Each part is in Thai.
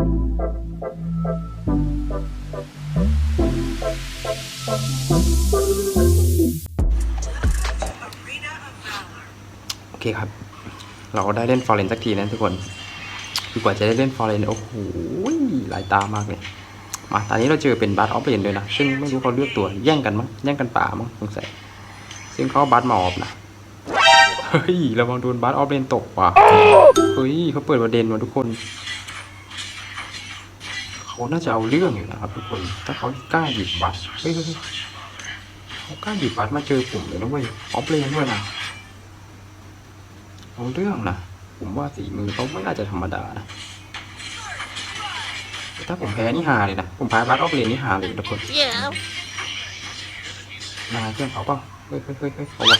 โอเคครับ เราก็ได้เล่นฟอร์เรนสักทีนะทุกคนคือกว่าจะได้เล่นฟอร์เรนโอ้โหหลายตามากเลยมาตอนนี้เราเจอเป็นบัตออฟเลนด้วยนะ ซึ่งไม่รู้เขาเลือกตัวแย่งกันมั้งแย่งกันป่ามั้งสงสัยซึ่งเขาบัตมาออฟนะเฮ้ยระวังโดนบัตออฟเลนตกว่ะเฮ้ยเขาเปิดประเด็นมาทุกคน เขาน่าจะเอาเรื่องอยู่นะครับทุกคน ถ้าเขากล้าหยิบบัตรเฮ้ยเฮ้ยเขากล้าหยิบบัตรมาเจอผมเลยนะเว้ยออฟเลนด้วยนะเอาเรื่องนะผมว่าสีมือเขาไม่น่าจะธรรมดานะถ้าผมแพ้นี่ฮาเลยนะ ผมแพ้บัตรออฟเลนนี่ฮาเลยทุกคนนายเพื่อนเขาเปล่าเฮ้ยเฮ้ยเฮ้ยเฮ้ยเอาวะ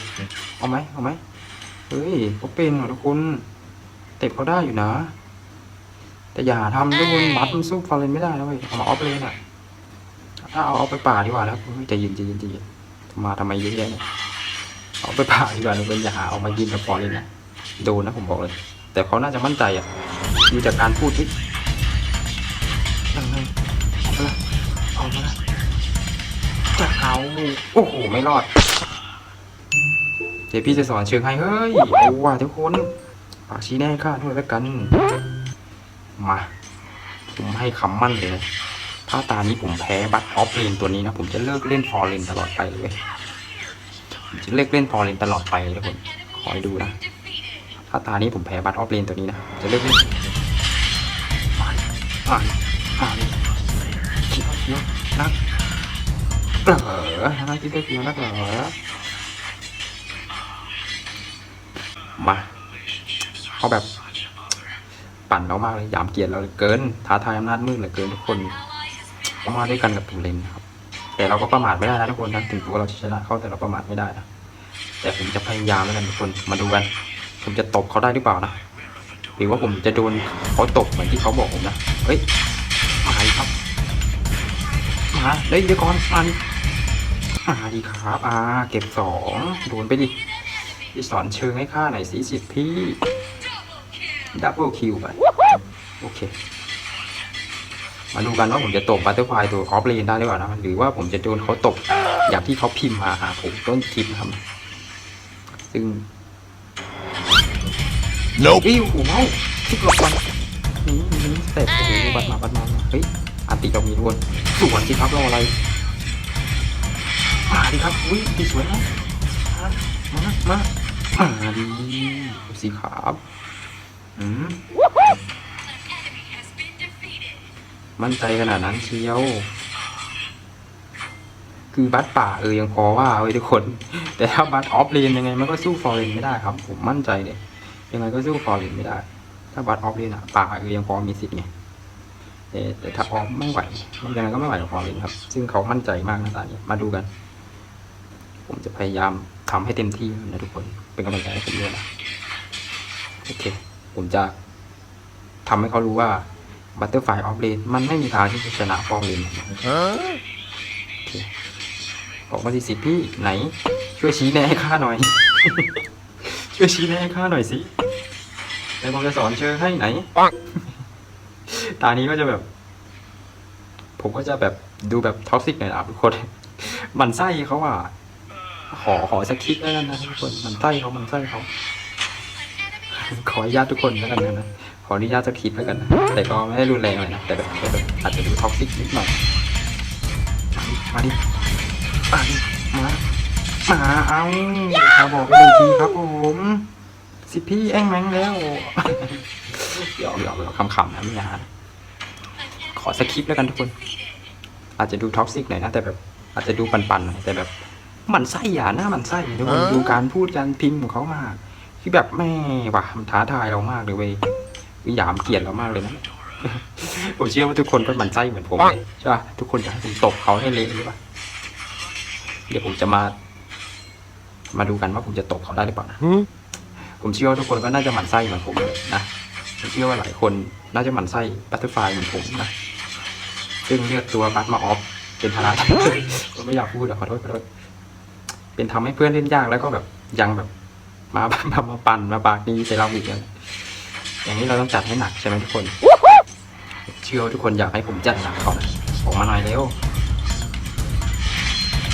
เอาไหมเอาไหมเฮ้ยเขาเป็นเหรอทุกคนเตะเขาได้อยู่นะ แต่อย่าทำด้วยบัตรมันสู้ฟอร์เรนไม่ได้นะเว้ยเอามาออฟเลนอะ ถ้าเอาเอาไปป่าดีกว่าแล้วเฮ้ยใจเย็นใจเย็นใจเย็นมาทำไมเยอะแยะเนี่ยเอาไปป่าดีกว่าทุกคนอย่าหาเอามายิงกับฟอร์เรนนะโดนนะผมบอกเลย แต่เขาน่าจะมั่นใจอะดูจากการพูดที่ยังไงเอามาละเอามาละจะเอาโอ้โหไม่รอด เดี๋ยวพี่จะสอนเชิงให้เฮ้ยเอาว่ะทุกคนปากชี้แน่ข้าด้วยแล้วกัน มา ผมให้คำมั่นเลยนะถ้าตานี้ผมแพ้บัตออฟเลนตัวนี้นะผมจะเลิกเล่นฟอร์เลนตลอดไปเลยผมจะเลิกเล่นฟอร์เลนตลอดไปเลยทุกคนคอยดูนะถ้าตานี้ผมแพ้บัตออฟเลนตัวนี้นะจะเลิกเล่นมาดิมาดิมาดิคิดว่าเฟี้ยวนักเหรอนักคิดว่าเฟี้ยวนักเหรอมาเขาแบบ ปั่นเรามากเลยหยามเกียรติเราเหลือเกินท้าทายอำนาจมืดเหลือเกินทุกคนเขามาด้วยกันกับตุเลนนะครับ แต่เราก็ประมาทไม่ได้นะทุกคนนะถึงตัวเราจะชนะเขาแต่เราประมาทไม่ได้นะแต่ผมจะพยายามแล้วกันทุกคนมาดูกัน ผมจะตบเขาได้หรือเปล่านะหรือว่าผมจะโดนเขาตบเหมือนที่เขาบอกผมนะเฮ้ยมาดิครับมาเฮ้ยเดี๋ยวก่อนมาดิมาดิครับอ่าเก็บสองโดนไปดิที่สอนเชิงให้ข้าหน่อยสิสิทธิ์พี่ดับเบิลคิวไป โอเค มาดูกันว่าผมจะตบบัตเตอร์ไฟตัวออฟเลนได้หรือเปล่านะหรือว่าผมจะโดนเขาตบอย่างที่เขาพิมพ์มาหาผมต้นคลิปนะครับซึ่ง Nope. อิ้วโอ้โหคิดหลบมันนี่นี่สเต็ปโอ้โหบัตรมาบัตรมาเฮ้ยอันติเรามีทุกคนสวนสิครับรออะไรมาดิครับอุ้ยตีสวยนะมามามาดีสีขาวอืม มั่นใจขนาดนั้นเชียว คือบัตป่าเออยังพอว่าเว้ยทุกคน แต่ถ้าบัตออฟเลนยังไงมันก็สู้ฟอร์เรนไม่ได้ครับ ผมมั่นใจเลยยังไงก็สู้ฟอร์เรนไม่ได้ ถ้าบัตออฟเลนอะป่าเออยังพอมีสิทธิ์ไงแต่แต่ถ้าออฟไม่ไหวมันยังไงก็ไม่ไหวกับฟอร์เรนครับ ซึ่งเขามั่นใจมากนะตอนนี้มาดูกัน ผมจะพยายามทำให้เต็มที่นะทุกคน เป็นกำลังใจให้ผมด้วยนะโอเค ผมจะทำให้เขารู้ว่า บัตเตอร์ไฟออฟเลนมันไม่มีทางที่จะชนะฟอร์เลน Huh? บอกมาสิสิพี่ไหน ช่วยชี้แนะให้ข้าหน่อย ช่วยชี้แนะให้ข้าหน่อยสิในผมจะสอนเชิงให้ไหนปังตานี้ก็จะแบบ ผมก็จะแบบดูแบบท็อกซิกหน่อยนะทุกคน มันไส้เขาอะขอขอสักคลิกแล้วกันนะทุกคน มันไส้เขามันไส้เขาขออนุญาตทุกคนแล้วกันนะข ออนุญาตสักคลิปแล้วกันนะแต่ก็ไม่ได้รุนแรงเลยนะแต่แบบแต่แบบอาจจะดูท็อกซิกนิดหน่อยมาดิมาดิมาดิมามาเอาเขาบอกไปหนึ่งทีครับผมสิพี่แอ้งแมงแล้วเดี๋ยวเดี๋ยวเดี๋ยวคำๆนะไม่ยานะขอสคริปต์แล้วกันทุกคน อาจจะดูท็อกซิกหน่อยนะแต่แบบอาจจะดูปันๆหน่อยแต่แบบหมันไส้อย่าหน้าหมันไส้ทุกคนฮะดูการพูดการพิมพ์ของเขามาก ที่แบบแม่ว่ะมันท้าทายเรามากเลยเว้ย หยามเกลียดเรามากเลยนะผมเชื่อว่าทุกคนก็หมันไส้เหมือนผมเลยใช่ป่ะทุกคนอยากให้ผมตบเขาให้เละหรือเปล่าเดี๋ยวผมจะมา มาดูกันว่าผมจะตบเขาได้หรือเปล่านะ Hmm? ผมเชื่อว่าทุกคนก็น่าจะหมั่นไส้เหมือนผมเลยนะผมเชื่อว่าหลายคนน่าจะหมั่นไส้บัตเตอร์ไฟเหมือนผมนะซึ่งเลือกตัวบัตมาออฟเป็นภาระผมไม่อยากพูดอะขอโทษขอโทษเป็นทำให้เพื่อนเล่นยากแล้วก็แบบยังแบบ มามามาปั่นมาปากดีใส่เราอีกอย่าง อย่างนี้เราต้องจัดให้หนักใช่ไหมทุกคน เชื่อว่าทุกคนอยากให้ผมจัดหนักเขานะออกมาหน่อยเร็ว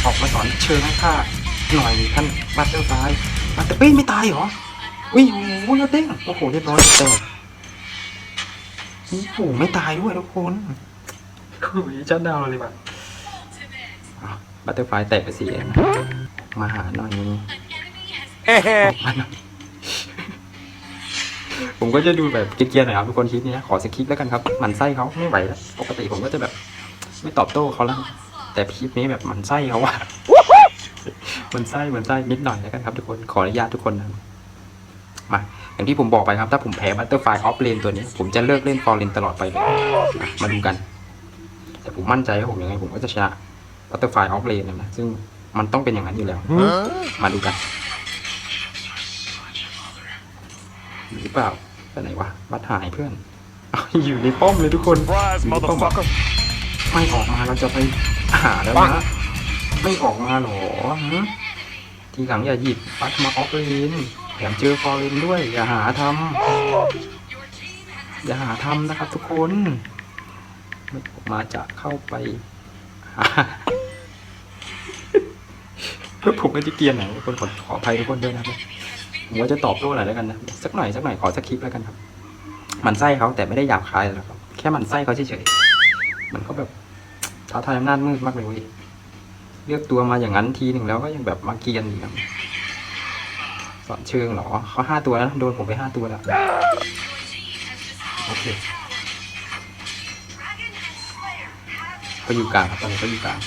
ออกมาสอนเชิญให้ข้าหน่อยท่านบัตเตอร์ไฟบัตเตอร์เอ้ยไม่ตายเหรออุ้ยโอ้โหแล้วเด้งโอ้โหเรียบร้อยแตกโอ้โหไม่ตายด้วยทุกคนคุยจัดดาวเลยว่ะบัตเตอร์ไฟแตกไปสี่เองนะมาหาหน่อยออกมาหน่อย ผมก็จะดูแบบเกรียร์ๆหน่อยครับทุกคนคลิปนี้นะขอสคริปต์แล้วกันครับหมันไส้เขาไม่ไหวแล้วปกติผมก็จะแบบไม่ตอบโต้เขาแล้วแต่คลิปนี้แบบหมันไส้เขาว่ามันไส้มันไส้นิดหน่อยแล้วกันครับทุกคนขออนุญาตทุกคนนะมาอย่างที่ผมบอกไปครับ ถ้าผมแพ้บัตเตอร์ไฟออฟเลนตัวนี้ ผมจะเลิกเล่นฟอร์เรนตลอดไปเลยอะมาดูกัน แต่ผมมั่นใจว่าผมยังไง ผมก็จะชนะบัตเตอร์ไฟออฟเลนนะซึ่งมันต้องเป็นอย่างนั้นอยู่แล้ว มาดูกันหรือเปล่า ไปไหนวะบัตรหายเพื่อนเอาอยู่ในป้อมเลยทุกคน Surprise, motherfucker. ไม่ออกมาเราจะไปหาแล้วนะไม่ออกมาหรอหึทีหลังอย่าหยิบปัดมาออฟเลนแถมเจอฟอร์เรนด้วย อย่าหาทำอย่าหาทำนะครับทุกคนไม่ออกมาจะเข้าไปหาเพื่อผมไม่ได้เกรียนไหนทุกคนขอขออภัยทุกคนด้วยนะครับ ผมว่าจะตอบโต้หน่อยแล้วกันนะสักหน่อยสักหน่อยขอสักคลิปแล้วกันครับมันไส้เขาแต่ไม่ได้หยาบคายหรอกครับแค่มันไส้เขาเฉยๆมันก็แบบท้าทายอำนาจมืดมากเลยเว้ยเลือกตัวมาอย่างนั้นทีหนึ่งแล้วก็ยังแบบมาเกียนอีกครับสอนเชิงเหรอเขาห้าตัวแล้วโดนผมไปห้าตัวแล้วโอเคเขาอยู่กลางครับตอนนี้เขาอยู่กลาง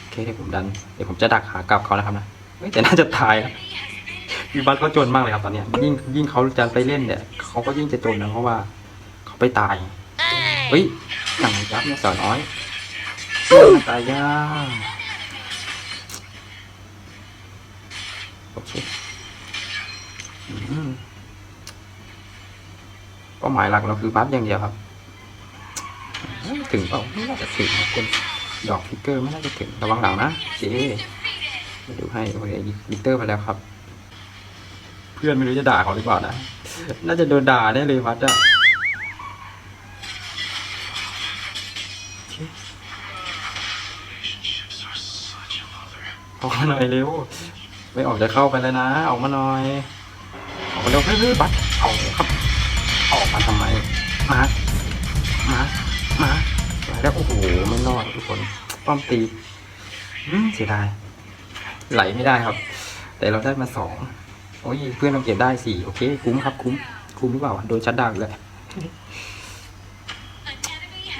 โอเคเดี๋ยวผมดันเดี๋ยวผมจะดักหากลับเขานะครับนะแต่น่าจะตายนะ วีบัสเขาจนมากเลยครับตอนเนี้ยยิ่งยิ่งเขาจะไปเล่นเนี่ยเขาก็ยิ่งจะจนนะเพราะว่าเขาไปตายเฮ้ยหนังยับเนี่ยสาวน้อยตายยากโอเคอืมเป้าหมายหลักเราคือบัฟอย่างเดียวครับ ถึงเปล่าไม่น่าจะถึงนะคนดอกฟิกเกอร์ไม่น่าจะถึงระวังหลังนะเคมาดูให้โอเคฟิกเกอร์ไปแล้วครับ เพื่อนไม่รู้จะด่าเขาหรือเปล่านะ น่าจะโดนด่าแน่เลยวัดอะออกมาหน่อยเร็ว ไม่ออกจะเข้าไปแล้วนะ ออกมาหน่อย ออกมาเร็วเฮ้ยๆบัดเอาครับ ออกมาทำไม มา มา มาแล้วโอ้โหไม่รอดทุกคน ป้อมตีเสียดายไหลไม่ได้ครับ แต่เราได้มาสอง โอ้ยเพื่อนเราเก็บได้สี่โอเค คุ้มครับคุ้ม คุ้มหรือเปล่า โดนชัดดาวอีกเลย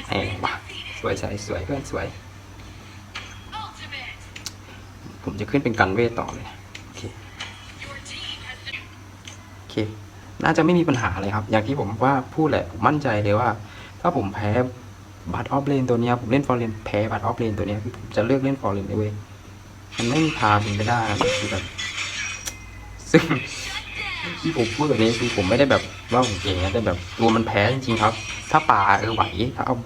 แหมว่ะสวยใสสวยเพื่อนสวย ผมจะขึ้นเป็นกันเวทต่อเลยโอเคโอเค น่าจะไม่มีปัญหาเลยครับ อย่างที่ผมว่าพูดแหละผมมั่นใจเลยว่า ถ้าผมแพ้บัตออฟเลนตัวนี้ผมเล่นฟอร์เรนแพ้บัตออฟเลนตัวนี้ผมจะเลือกเล่นฟอร์เรนเลยเว้ยมันไม่มีทางเป็นไปได้คือแบบ ซึ่งที่ผมพูดแบบนี้คือผมไม่ได้แบบว่าผมเก่งนะแต่แบบตัวมันแพ้จริงๆครับ ถ้าป่าเออไหว ถ้าเอา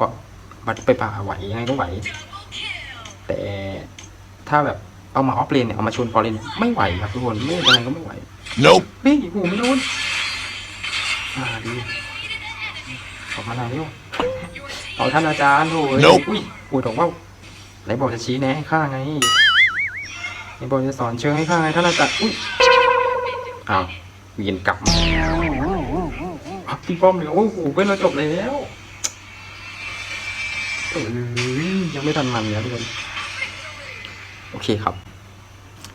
บัตไปป่าไหวยังไงก็ไหว แต่ถ้าแบบเอามาออฟเลนเนี่ยเอามาชนฟอร์เรนไม่ไหวครับทุกคนไม่ยังไงก็ไม่ไหว Nope. เฮ้ยโหไม่โดนอ่าดีออกมาหน่อยเร็วเอาท่านอาจารย์โถ่เอ้ย Nope อุ้ยปวดออกว่าไหนบอกจะชี้แนะให้ข้าไงไหนบอกจะสอนเชิงให้ข้าไงท่านอาจารย์อุ้ย อ้าวเวียนกลับมาอะพี่ป้อมเลยโอ้โหเป็นเราจบแล้วเอ้ยยังไม่ทันมันเลยทุกคนโอเคครับ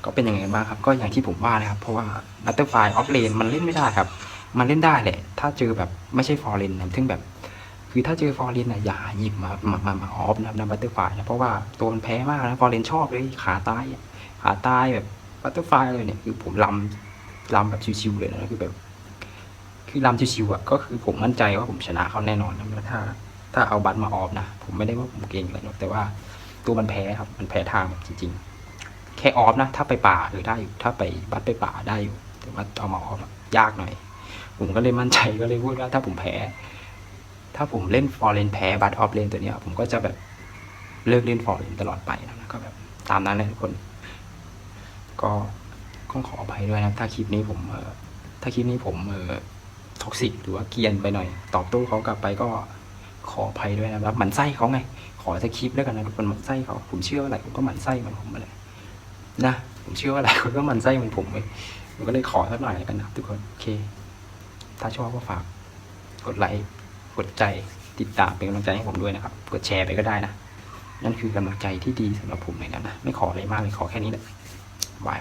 ก็เป็นยังไงบ้างครับ ก็อย่างที่ผมว่าเลยครับ เพราะว่า Butterfly Off Lane มันเล่นไม่ได้ครับ มันเล่นได้แหละ ถ้าเจอแบบไม่ใช่ For Lane นะซึ่งแบบ คือถ้าเจอ For Lane นะอย่าหยิบมา มา มามาออฟนะครับนะ Butterfly นะ เพราะว่าตัวมันแพ้มากนะ For Lane ชอบเลย ขาตายอะขาตายแบบ Butterfly เลยเนี่ย คือผมลำ ลำแบบชิวๆเลยนะคือแบบ คือลำชิวๆอะก็คือผมมั่นใจว่าผมชนะเขาแน่นอนนะถ้า ถ้าเอาบัตรมาออฟนะผมไม่ได้ว่าผมเก่งอะไรหรอกแต่ว่าตัวมันแพ้ครับ มันแพ้ทางแบบจริง ๆ แค่ออฟนะ ถ้าไปป่าเออได้อยู่ ถ้าไปบัตไปป่าได้อยู่ แต่ว่าเอามาออฟยากหน่อย ผมก็เลยมั่นใจก็เลยพูดว่าถ้าผมแพ้ ถ้าผมเล่นฟอร์เรนแพ้บัตออฟเลนตัวเนี้ยผมก็จะแบบเลิกเล่นฟอร์เรนตลอดไปนะก็แบบตามนั้นเลยทุกคน ก็ ต้องขออภัยด้วยนะถ้าคลิปนี้ผมเออถ้าคลิปนี้ผมเออท็อกซิกหรือว่าเกียนไปหน่อย ตอบโต้เขากลับไปก็ขออภัยด้วยนะครับหมันไส้เขาไง ขอสคริปแล้วกันนะทุกคนหมันไส้เขาผมเชื่อว่าหลายคนก็หมันไส้เหมือนผมมาเลยนะผมเชื่อว่าหลายคนก็หมันไส้เหมือนผมเลยผมก็เลยขอสักหน่อยแล้วกันนะทุกคนโอเค ถ้าชอบก็ฝากกดไลค์กดใจติดตามเป็นกำลังใจให้ผมด้วยนะครับกดแชร์ไปก็ได้นะนั่นคือกำลังใจที่ดีสำหรับผมเลยนะไม่ขออะไรมากเลยขอแค่นี้แหละบาย